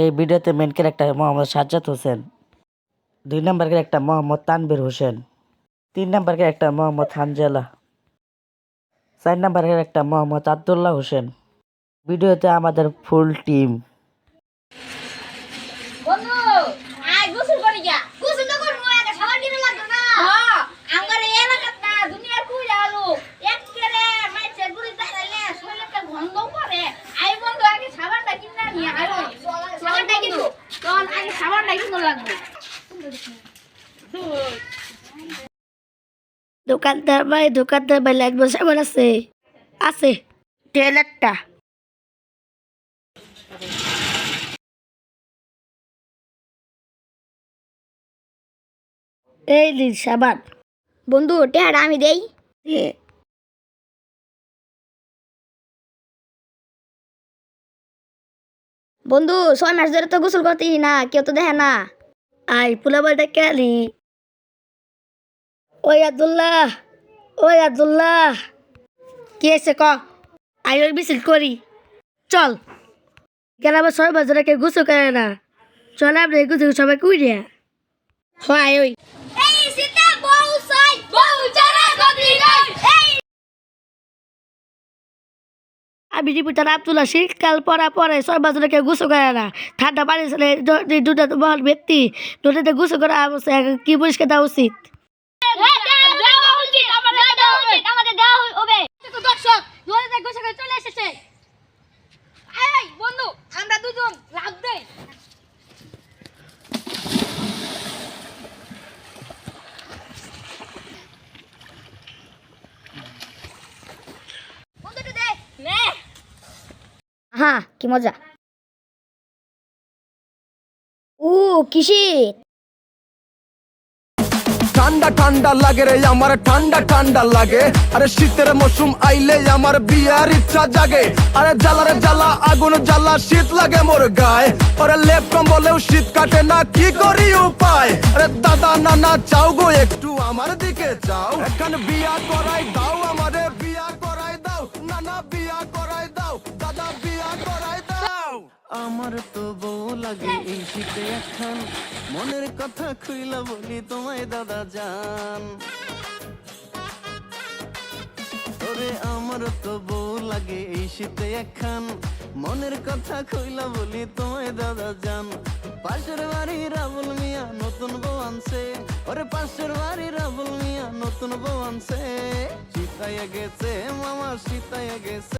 এই ভিডিওতে main character Mohammad Sajjad Hossain দুই নম্বর ক্যারেক্টার মোহাম্মদ তানবীর হোসেন তিন নম্বর ক্যারেক্টার মোহাম্মদ হানজালা চার নম্বর ক্যারেক্টার মোহাম্মদ আবদুল্লাহ হোসেন। ভিডিওতে আমাদের ফুল টিম বন্ধু আয় গোসল করে যা। গোসল তো করব সাবান কিনে লাগবে না। দোকানদার ভাই দোকানদার ভাই লাগবে সাবান আছে। আছে। তেল একটা এই দিন সাবান। বন্ধু টেহারা আমি দেই। বন্ধু, ছয় মাস ধরে তো গোসল করতেই না, কেউ তো দেখে না। আই পোলাবা ডেকে আলি ওই আব্দুল্লাহ ওই আব্দুল্লাহ। কি আছে ক? আই ওই মিছিল করি। চল। গ্রামের ছয় বাজারে ধরে কেউ গুছো করে না। চল আমরা গুছো সবাই কুইরে। হয় ওই। আমি নাম আব্দুল্লাহ শীতকাল পরা পরে ছয় মাস ধরে কেউ গুছো করে না। ঠান্ডা পানি ছেলে দুটা মহান ব্যক্তি দুটাতে গুছো করা কি পরিষ্কার দেওয়া উচিত? চলে এসেছে। বন্ধু, আমরা দুজন লাভ দেই বন্ধু একটু দে নে হ্যাঁ কি মজা। ও, কিসির? ঠান্ডা ঠান্ডা লাগে রে, আমার ঠান্ডা ঠান্ডা লাগে। আরে শীতের মৌসুম আইলে আমার বিয়ার ইচ্ছা জাগে। আরে জ্বালারে জ্বালা, আগুন জ্বালা, শীত লাগে মোর গায়ে। আরে লেপ কম্বলেও শীত কাটে না, কি করি উপায়? আরে দাদা, নানা, চাও গো, একটু আমার দিকে চাও এখন বিয়া করাই দাও। আমার তো বউ লাগে এই শীতে এখন। মনের কথা খুইলা বলি, তোমায় দাদা জান। ওরে আমার তো বউ লাগে এই শীতে এখন। মনের কথা খুইলা বলি, তোমায় দাদা জান। পাশের বাড়ি রাবুল মিয়া, নতুন বউ আনছে। ওরে পাশের বাড়ি রাবুল মিয়া, নতুন বউ আনছে। শীতায় গেছে মামা, সীতায় গেছে।